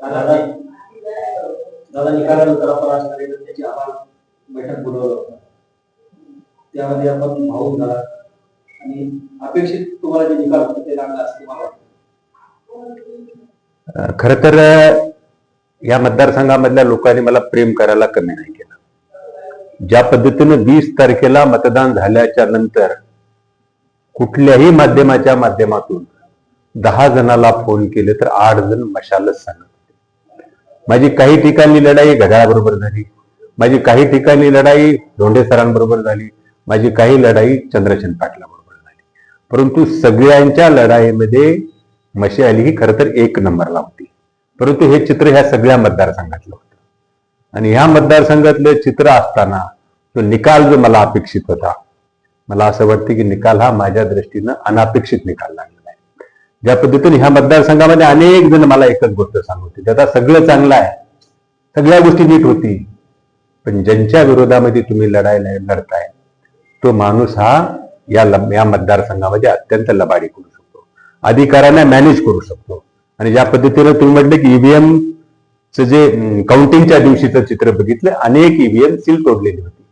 दादा दादा निकालानंतर आपण आज कार्यकर्त्याची आपण बैठक बोलवलं होतं. त्यामध्ये आपण भाऊ झाला. आणि अपेक्षित तुम्हाला जे निकाल होते ते लागला असं तुम्हाला वाटतं. खर तर या मतदारसंघामधल्या लोकांनी मला प्रेम करायला कमी नाही केलं. ज्या पद्धतीनं वीस तारखेला मतदान झाल्याच्यानंतर कुठल्याही माध्यमाच्या माध्यमातून दहा जणाला फोन केले तर आठ जण मशालच सांगत माझी काही ठिकाणी लढाई घड्याळाबरोबर झाली. माझी काही ठिकाणी लढाई धोंडे सरांबरोबर झाली. माझी काही लढाई चंद्रचंद पाटलाबरोबर झाली. परंतु सगळ्यांच्या लढाईमध्ये मशाली ही खरं तर एक नंबरला होती. परंतु हे चित्र ह्या सगळ्या मतदारसंघातलं होतं. आणि ह्या मतदारसंघातलं चित्र असताना तो निकाल जो मला अपेक्षित होता मला असं वाटतं की निकाल हा माझ्या दृष्टीनं अनापेक्षित निकाल लागला. ज्या पद्धतीने ह्या मतदारसंघामध्ये अनेक जण मला एकच गोष्ट सांगते त्याचा सगळं चांगलं आहे. सगळ्या गोष्टी नीट होती पण ज्यांच्या विरोधामध्ये तुम्ही लढायला लढताय तो माणूस हा या लब- या मतदारसंघामध्ये अत्यंत लबाडी करू शकतो. अधिकाऱ्यांना मॅनेज करू शकतो. आणि ज्या पद्धतीनं तुम्ही म्हटलं की ईव्हीएम चं जे काउंटिंगच्या दिवशीचं चित्र बघितलं अनेक ईव्हीएम सील तोडलेली होती.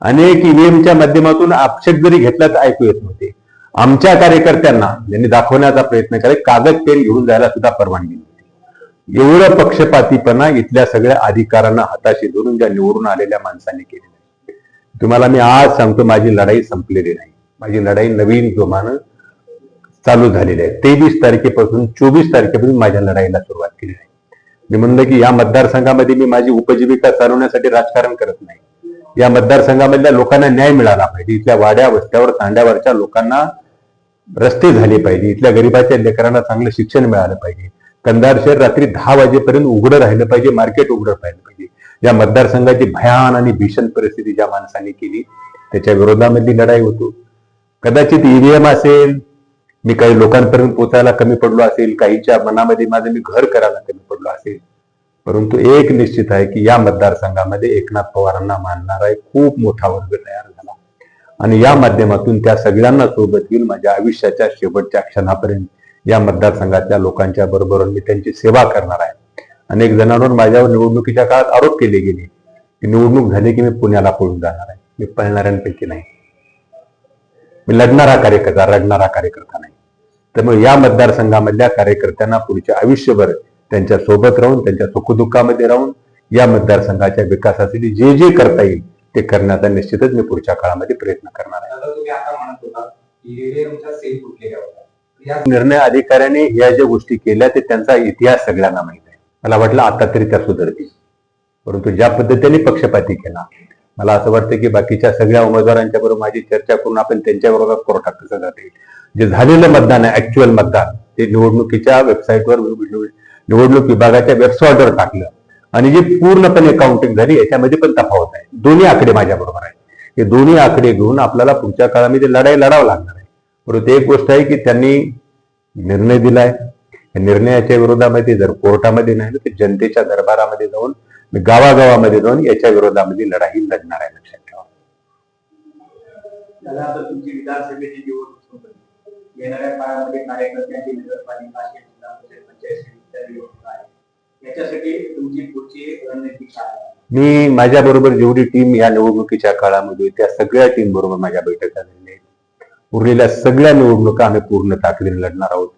अनेक ईव्हीएमच्या माध्यमातून आक्षेप जरी घेतला तर ऐकू येत नव्हते. आमच्या कार्यकर्त्यांना ज्यांनी दाखवण्याचा प्रयत्न केला कागद पेन घेऊन जायला सुद्धा परवानगी नव्हती. एवढं पक्षपातीपणा इथल्या सगळ्या अधिकाऱ्यांना हाताशी धरून ज्या निवडून आलेल्या माणसांनी केलेलं आहे. तुम्हाला मी आज सांगतो माझी लढाई संपलेली नाही. माझी लढाई नवीन जोमानं चालू झालेली आहे. तेवीस तारखेपासून चोवीस तारखेपासून माझ्या लढाईला सुरुवात केली आहे मी म्हणलं की या मतदारसंघामध्ये मी माझी उपजीविका चालवण्यासाठी राजकारण करत नाही. या मतदारसंघामधल्या लोकांना न्याय मिळाला पाहिजे. इथल्या वाड्या वस्त्यावर तांड्यावरच्या लोकांना रस्ते झाले पाहिजे इथल्या गरीबाच्या लेकरांना चांगलं शिक्षण मिळालं पाहिजे. कंधार शहर रात्री दहा वाजेपर्यंत उघडं राहिलं पाहिजे मार्केट उघडं राहिलं पाहिजे. या मतदारसंघाची भयान आणि भीषण परिस्थिती ज्या माणसांनी केली त्याच्या विरोधामधली लढाई होतो. कदाचित ईव्हीएम असेल मी काही लोकांपर्यंत पोचायला कमी पडलो असेल काहीच्या मनामध्ये माझं मी घर करायला कमी पडलो असेल. परंतु एक निश्चित आहे की या मतदारसंघामध्ये एकनाथ पवारांना मानणारा एक खूप मोठा वर्ग तयार आणि या माध्यमातून त्या सगळ्यांना सोबत घेऊन माझ्या आयुष्याच्या शेवटच्या क्षणापर्यंत या मतदारसंघातल्या लोकांच्या बरोबर मी त्यांची सेवा करणार आहे. अनेक जणांवर माझ्यावर निवडणुकीच्या काळात आरोप केले गेले. की निवडणूक झाली की मी पुण्याला पळून जाणार आहे. मी पळणाऱ्यांपैकी नाही. मी लढणारा कार्यकर्ता रडणारा कार्यकर्ता नाही. त्यामुळे या मतदारसंघामधल्या कार्यकर्त्यांना पुढच्या आयुष्यभर त्यांच्यासोबत राहून त्यांच्या सुखदुःखामध्ये राहून या मतदारसंघाच्या विकासासाठी जे जे करता येईल ते करण्याचा निश्चितच मी पुढच्या काळामध्ये प्रयत्न करणार आहे. या निर्णय अधिकाऱ्याने ह्या ज्या गोष्टी केल्या ते त्यांचा इतिहास सगळ्यांना माहीत आहे. मला वाटलं आता तरी त्या सुधारतील. परंतु ज्या पद्धतीने पक्षपाती केला मला असं वाटतं की बाकीच्या सगळ्या उमेदवारांच्या बरोबर माझी चर्चा करून आपण त्यांच्या विरोधात कोर्टात कसं जाता येईल. जे झालेलं मतदान आहे ऍक्च्युअल मतदान ते निवडणुकीच्या वेबसाईटवर निवडणूक विभागाच्या वेबसाईटवर टाकलं. आणि जी पूर्णपणे काउंटिंग झाली याच्यामध्ये पण तफावत आहे. दोन्ही आकडे माझ्या बरोबर आहे हे दोन्ही आकडे घेऊन आपल्याला पुढच्या काळामध्ये लढाई लढावं लागणार आहे. परंतु एक गोष्ट आहे की त्यांनी निर्णय दिलाय. निर्णयाच्या विरोधामध्ये जर कोर्टामध्ये नाही तर जनतेच्या दरबारामध्ये जाऊन गावागावामध्ये जाऊन याच्या विरोधामध्ये लढाई लढणार आहे लक्षात ठेवा. येणाऱ्या काळामध्ये कार्यकर्त्यांची नगरपालिका याच्यासाठी तुमची पुढची रणनीती काय आहे? मी माझ्या बरोबर जेवढी टीम या निवडणुकीच्या काळामध्ये त्या सगळ्या टीम बरोबर माझ्या बैठका झालेल्या आहेत. उरलेल्या सगळ्या निवडणुका आम्ही पूर्ण ताकदीने लढणार आहोत.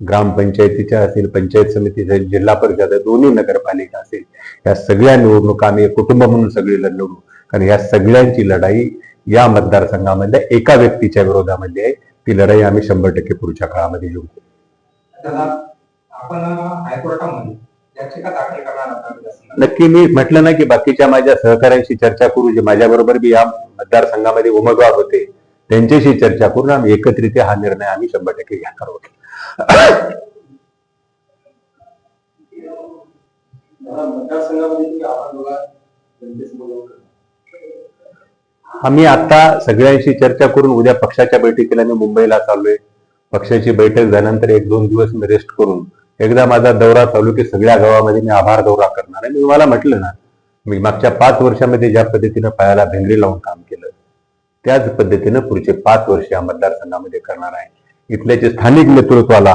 ग्रामपंचायतीच्या असेल पंचायत समिती असेल जिल्हा परिषद दोन्ही नगरपालिका असेल या सगळ्या निवडणुका आम्ही कुटुंब म्हणून सगळी लढलो. कारण या सगळ्यांची लढाई या मतदारसंघामधल्या एका व्यक्तीच्या विरोधामध्ये आहे. ती लढाई आम्ही शंभर टक्के पुढच्या काळामध्ये दादा आपण हायकोर्टामध्ये नक्की मी म्हटलं ना की बाकीच्या माझ्या सहकाऱ्यांशी चर्चा करू जे माझ्या बरोबर बी या मतदारसंघामध्ये उमेदवार होते त्यांच्याशी चर्चा करून आम्ही एकत्रित हा निर्णय आम्ही शंभर टक्के घेणार करा. आम्ही आता सगळ्यांशी चर्चा करून उद्या पक्षाच्या बैठकीला मी मुंबईला चाललोय. पक्षाची बैठक झाल्यानंतर एक दोन दिवस मी रेस्ट करून एकदा माझा दौरा चालू की सगळ्या गावामध्ये मी आभार दौरा करणार आहे. मी तुम्हाला म्हटलं ना मी मागच्या पाच वर्षामध्ये ज्या पद्धतीनं पायाला भेंगरी लावून काम केलं त्याच पद्धतीनं पुढचे पाच वर्ष या मतदारसंघामध्ये करणार आहे. इथल्या जे स्थानिक नेतृत्वाला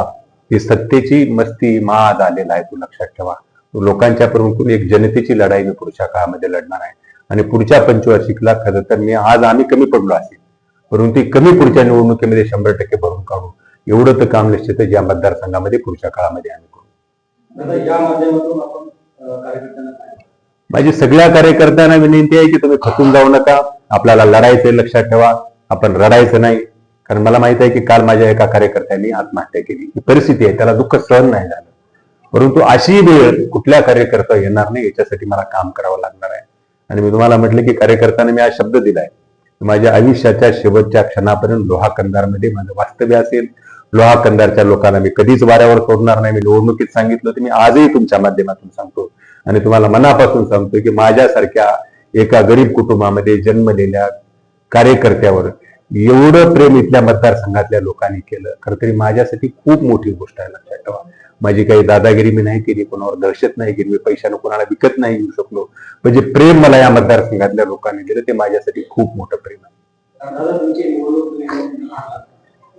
ही सत्तेची मस्ती माद आलेला आहे तू लक्षात ठेवा. लोकांच्या प्रमुख एक जनतेची लढाई मी पुढच्या काळामध्ये लढणार आहे. आणि पुढच्या पंचवार्षिकला खरं तर मी आज आम्ही कमी पडलो असेल. परंतु ती कमी पुढच्या निवडणुकीमध्ये शंभर टक्के भरून काढू. एवढं तर काम निश्चितच या मतदारसंघामध्ये पुढच्या काळामध्ये आम्ही करू. माझी सगळ्या कार्यकर्त्यांना विनंती आहे की तुम्ही खचून जाऊ नका. आपल्याला लढायचं लक्षात ठेवा. आपण रडायचं नाही. कारण मला माहीत आहे की काल माझ्या एका कार्यकर्त्यांनी आत्महत्या केली. ही परिस्थिती आहे. त्याला दुःख सहन नाही झालं. परंतु अशी वेळ कुठल्या कार्यकर्ता येणार नाही याच्यासाठी मला काम करावं लागणार आहे. आणि मी तुम्हाला म्हटलं की कार्यकर्त्यांना मी हा शब्द दिलाय. माझ्या आयुष्याच्या शेवटच्या क्षणापर्यंत लोहा कंदारमध्ये माझं वास्तव्य असेल. लोहा कंदारच्या लोकांना मी कधीच वाऱ्यावर सोडणार नाही. मी निवडणुकीत सांगितलं होतं मी आजही तुमच्या माध्यमातून सांगतो. आणि तुम्हाला मनापासून सांगतो की माझ्यासारख्या एका गरीब कुटुंबामध्ये जन्मलेल्या कार्यकर्त्यावर एवढं प्रेम इथल्या मतदारसंघातल्या लोकांनी केलं. खरं तरी माझ्यासाठी खूप मोठी गोष्ट आहे लक्षात ठेवा. माझी काही दादागिरी मी नाही केली कोणावर दहशत नाही केली मी पैशानं कोणाला विकत नाही घेऊ शकलो. म्हणजे प्रेम मला या मतदारसंघातल्या लोकांनी दिलं ते माझ्यासाठी खूप मोठं प्रेम आहे.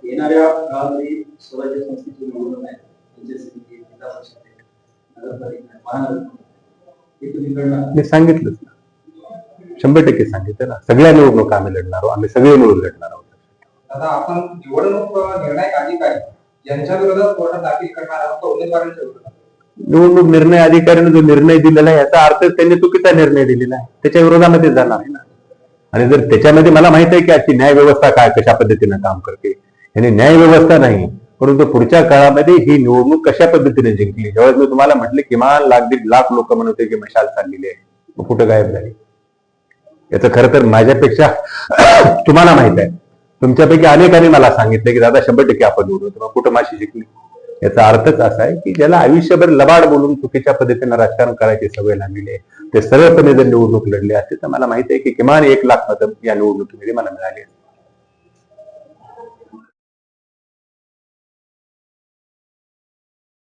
येणाऱ्या काळामध्ये स्वराज्य संस्थेची निवडणूक आहे. पंचायत परिषद आहे, नगरपालिका महानगरपालिका हे तुम्ही लढणार मी सांगितलंच ना. शंभर टक्के सांगितलं ना. सगळ्या निवडणुका आम्ही लढणार आहोत. आम्ही सगळे मिळून लढणार आहोत. आता आपण निवडणूक निर्णायक अधिकारी यांच्या विरोधात कोर्टात दाखल करणार आहोत का उमेदवारांच्या विरोधात? निवडणूक निर्णय अधिकाऱ्याने जो निर्णय दिलेला आहे याचा अर्थ त्यांनी चुकीचा निर्णय दिलेला आहे. त्याच्या विरोधामध्ये जाणार आहे ना. आणि जर त्याच्यामध्ये मला माहीत आहे की आजची न्याय व्यवस्था काय कशा पद्धतीनं काम करते याने न्याय व्यवस्था नाही. परंतु पुढच्या काळामध्ये ही निवडणूक कशा पद्धतीने जिंकली? ज्यावेळेस मी तुम्हाला म्हटले किमान लाख दीड लाख लोक म्हणत होते की मशाल चाललेली आहे. मग कुठं गायब झाली? याचं खरं तर माझ्यापेक्षा तुम्हाला माहीत आहे. तुमच्यापैकी अनेकांनी मला सांगितलं की दादा शंभर टक्के आपण निवडू. मग कुठं माशी जिंकली? याचा अर्थच असा आहे की ज्याला आयुष्यभर लबाड बोलून चुकीच्या पद्धतीने राजकारण करायची सवय लागलेली आहे ते सरळपणे जर निवडणूक लढली असते तर मला माहिती आहे की किमान एक लाख मतं या निवडणुकीमध्ये मला मिळाली